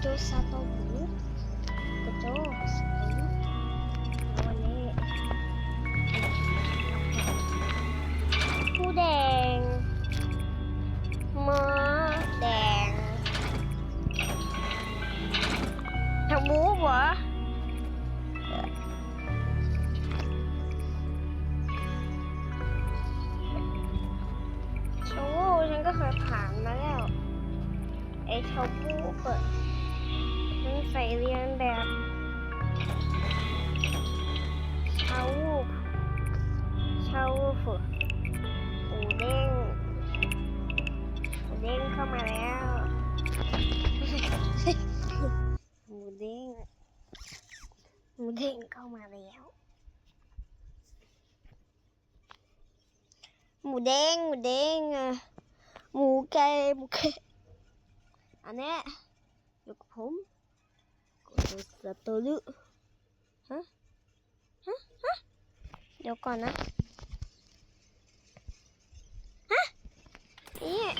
โจซาโตบุโกโจสปินวันนี้ผู้แดงม้าแดงทำมูฟเหรอชาวูฉันก็เคยผ่านมาแล้ว ไอ้ชาวูเปิด ใส่เรียนแบบชาวูชาวูฝึกหมูเด้งหมูเด้งเข้ามาแล้วหมูเด้งหมูเด้งเข้ามาแล้วหมูเด้งหมูเด้งหมูไก่หมูไก่อันนี้อยู่กับผม สตูดิฮะฮะฮะเดี๋ยวก่อนนะฮะนี่ฮะ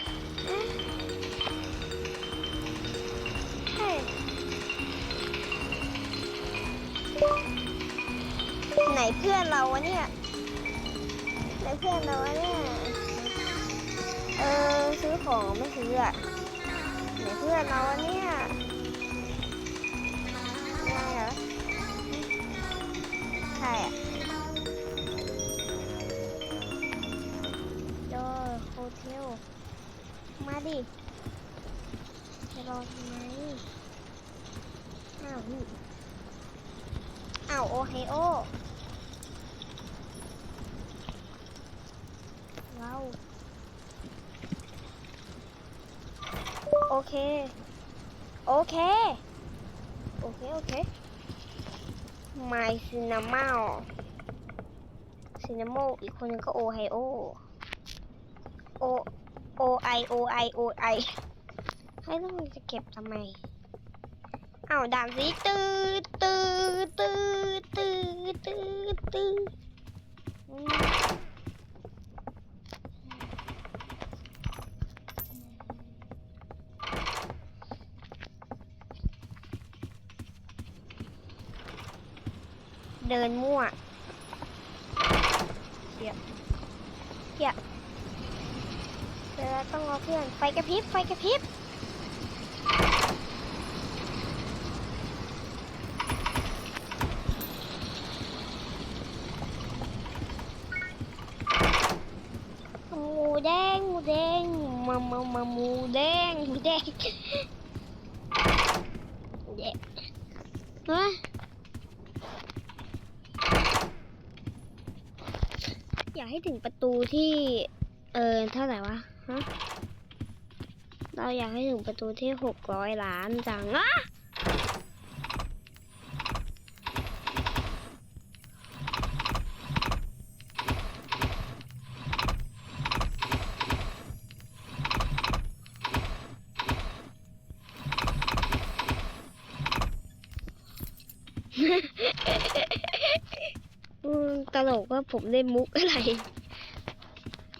เฮ้ยไหนเพื่อนเราวะเนี่ยไหนเพื่อนเราวะเนี่ยเออซื้อของไม่ซื้ออะไหนเพื่อนเราวะเนี่ย ดิจะรอทำไมอ้าวนี่อ้าวโอไฮโอว้าวโอเค โอเค โอเค โอเค My Cinema Cinema อีกคนนึงก็โอไฮโอ โอ โอไอโอไอโอไอให้แล้วมันจะเก็บทำไมเอาด่านสีตื้อตื้อตื้อตื้อตื้อตื้อเดินมั่วเดี๋ยวเดี๋ยว เราต้องรอเพื่อน ไฟกระพริบ ไฟกระพริบ หมูแดง หมูแดง มามามาหมูแดง หมูแดงเด็กฮะอยากให้ถึงประตูที่ เออเท่าไหร่วะ ฮะ เราอยากให้ถึงประตูที่หกร้อยล้านจังอะตลกว่าผมได้มุกอะไร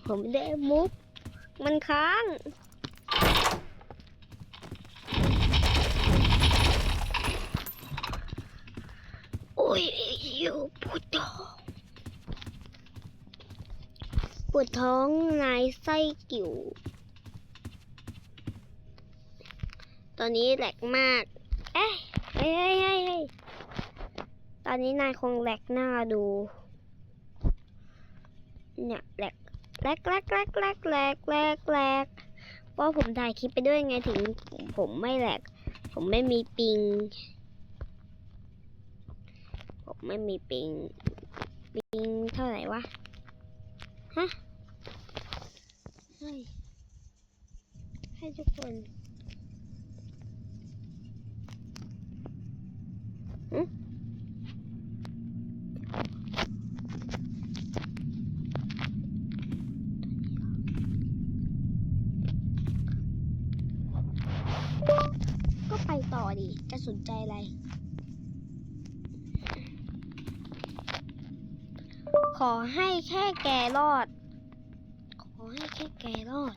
ผมได้มุก มันค้าง โอ้ยอยู่ปวดท้องปวดท้องนายไส้กิ่ว ตอนนี้แหลกมาก เอ้ยเฮ้ยเฮ้ยตอนนี้นายคงแหลกหน้าดู เนี่ยแหลก แหลกแหลกแหลกแหลกแหลกแหลกแหลกเพราะผมถ่ายคลิปไปด้วยไงถึงผมไม่แหลก ผมไม่มีปิง ผมไม่มีปิง ปิงเท่าไหร่วะ ฮะ ให้ให้ทุกคนหึก็ไป ต่อดิจะสนใจอะไร ขอให้แค่แกรอด ขอให้แค่แกรอด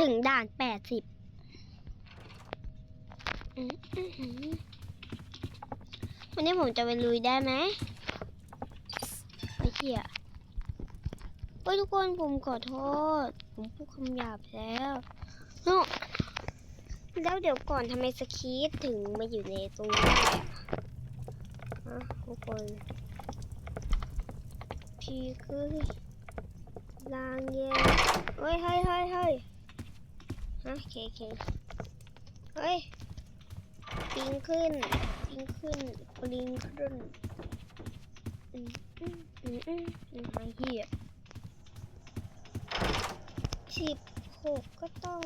ถึงด่านแปดสิบอืมอืมอืมวันนี้ผมจะไปลุยได้ไหมไอ้เหี้ยเฮ้ยทุกคนผมขอโทษ ผมพูดคำหยาบแล้วโน่ แล้วเดี๋ยวก่อนทำไมสคีตถึงมาอยู่ในตรงนี้ได้อะฮะทุกคนพีคือลางเย็นเฮ้ยเฮ้ยเฮ้ยเฮ้ยฮะเคเคเฮ้ยปิงขึ้นปิงขึ้นปิงขึ้นอืมอืมอืมอืมมไอ้เหี้ยสิบหกก็ต้อง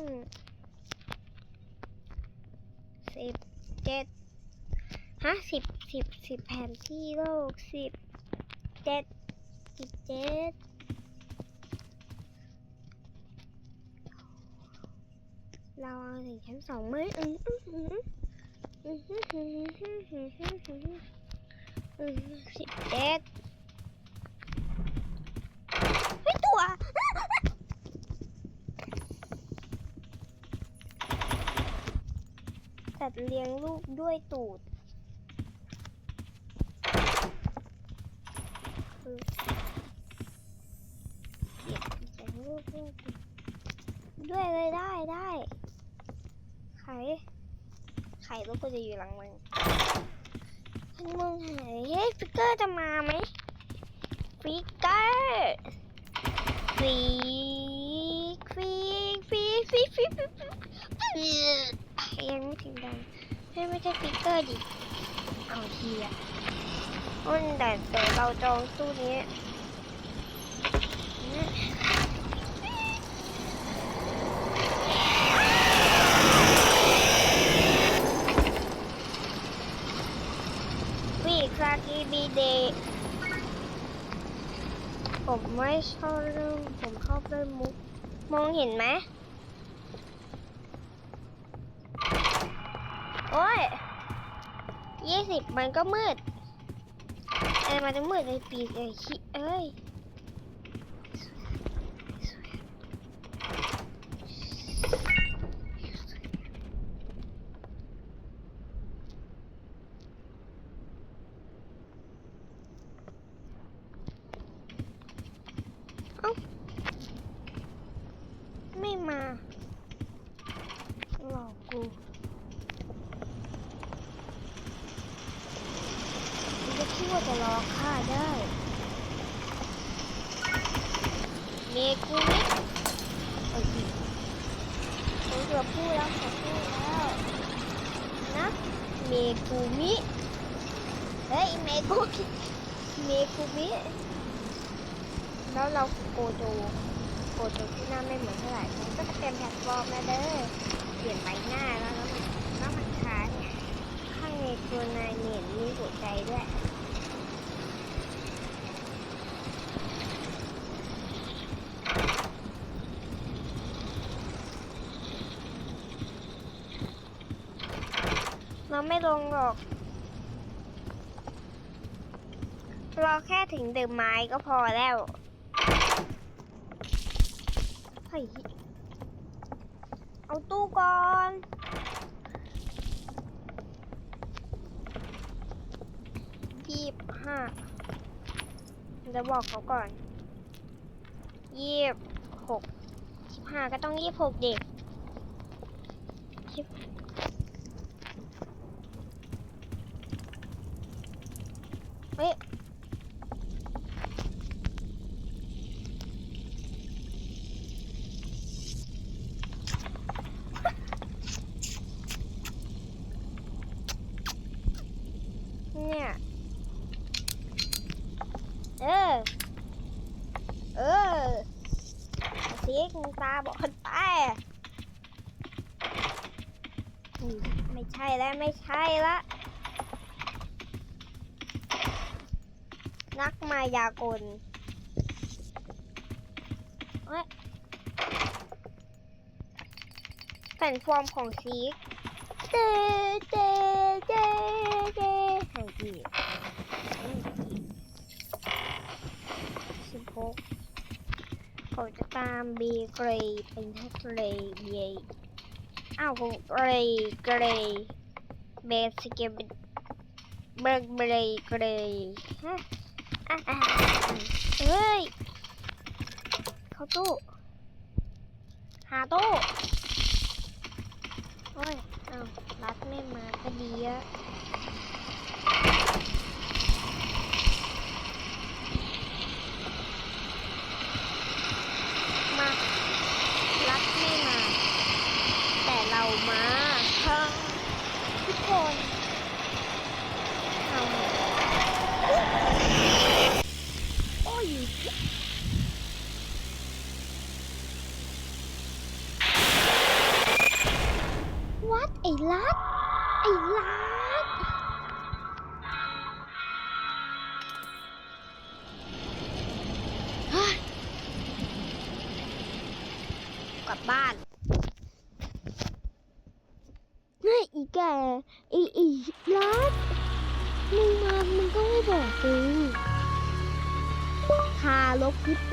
สิบ เจ็ดฮะสิบสิบสิบแผนที่โลกสิบเจ็ดสิบเจ็ดเราเอาถึงชั้นสองไหมอืมอืมอืมอืมฮึ่มฮึ่มฮึ่มฮึ่มฮึ่มฮึ่มฮึ่มอืมสิบเอ็ดเฮ้ยตัว ตัดเลี้ยงลูกด้วยตูดคือเลี้ยงลูกด้วยตูด ด้วยเลยได้ได้ไข่ไข่ลูกก็จะอยู่หลังมึงคุณมึงหายเฮ้ยฟิกเกอร์จะมาไหมฟิกเกอร์ฟิกฟิกฟิกฟิกฟิกฟิก ฟิกยังไม่ถึงดังให้ไม่ใช่ฟิกเกอร์ดิ เอาทีอะอ้นแต่แต่เราจองตู้นี้ฟิกซากิบีเดผมไม่ชอบเรื่องผมชอบเรื่องมุก มองเห็นไหม โอ้ยยี่สิบมันก็มืดอะไรมันจะมืดในปีเอ้ยชิเอ้ย เอ้า ไม่มาหลอกกู มันจะคิดว่าจะรอข้าได้ เมกูมิโอ้ยผมเกือบพูดแล้วผมพูดแล้วนะเมกูมิเฮ้ยเมกูมิเมกูมิแล้วเราโกโจโกโจที่หน้าไม่เหมือนเท่าไหร่มันก็จะเป็นแพลตฟอร์มนะเด้อเปลี่ยนใบหน้าแล้วนแล้วมันค้างเนี่ย ข้างในตัวนายเหม็นมีหัวใจด้วย เราไม่ลงหรอก เราแค่ถึงเดิมไม้ก็พอแล้วเฮ้ยเอาตู้ก่อนยี่สิบห้าจะบอกเขาก่อนยี่สิบหกสิบห้าก็ต้องยี่สิบหกเด็ก เฮ้ยเนี่ย เออ เออสียงตาบอดไปไม่ใช่แล้วไม่ใช่ละ นักมายากลเอ้ยแผ่นฟอร์มของซีกเตเตเตเตให้ดีสิบหกเขาจะตามบีเกรย์เป็นทะเลบีอ้าวผมเกรย์เกรย์เบสเกบเบรกเบรกเบรกฮะ เฮ้ย เข้าตู้ หาตู้ โอ้ย อ้าวรัดไม่มาก็ดีอะมา รัดไม่มา แต่เรามาค่ะทุกคนเอาโอ้ย วัด ไอ้ลัด ไอ้ลัดเฮ้ยกลับบ้านนี่อีแกอีอีรัดมึงมามึงก็ไม่บอกกูคาลบฮิปโป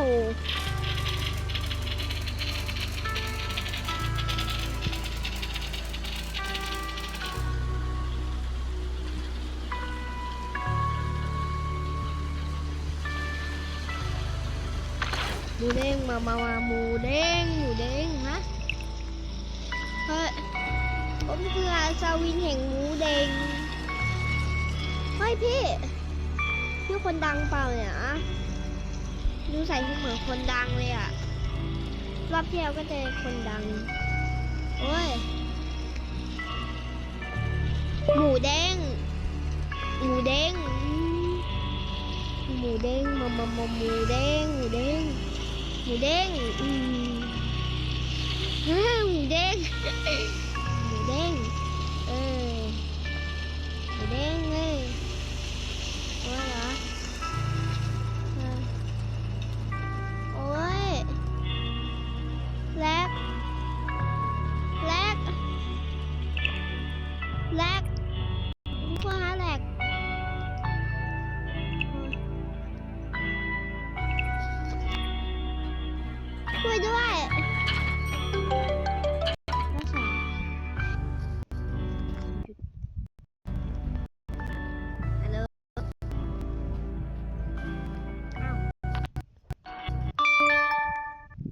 มูเด้งมามามาหมูเด้งหมูเด้งฮะเฮ้ยผมคืออาซาวินแห่งหมูเด้งเฮ้ยพี่พี่คนดังเปล่าเนี่ยอะดูใส่ชุดเหมือนคนดังเลยอะรอบที่แล้วก็เจอคนดัง โอ้ย หมูเด้งหมูเด้งหมูเด้งมามามาหมูเด้งหมูเด้ง หมูเด้งอืมหมูเด้งหมูเด้ง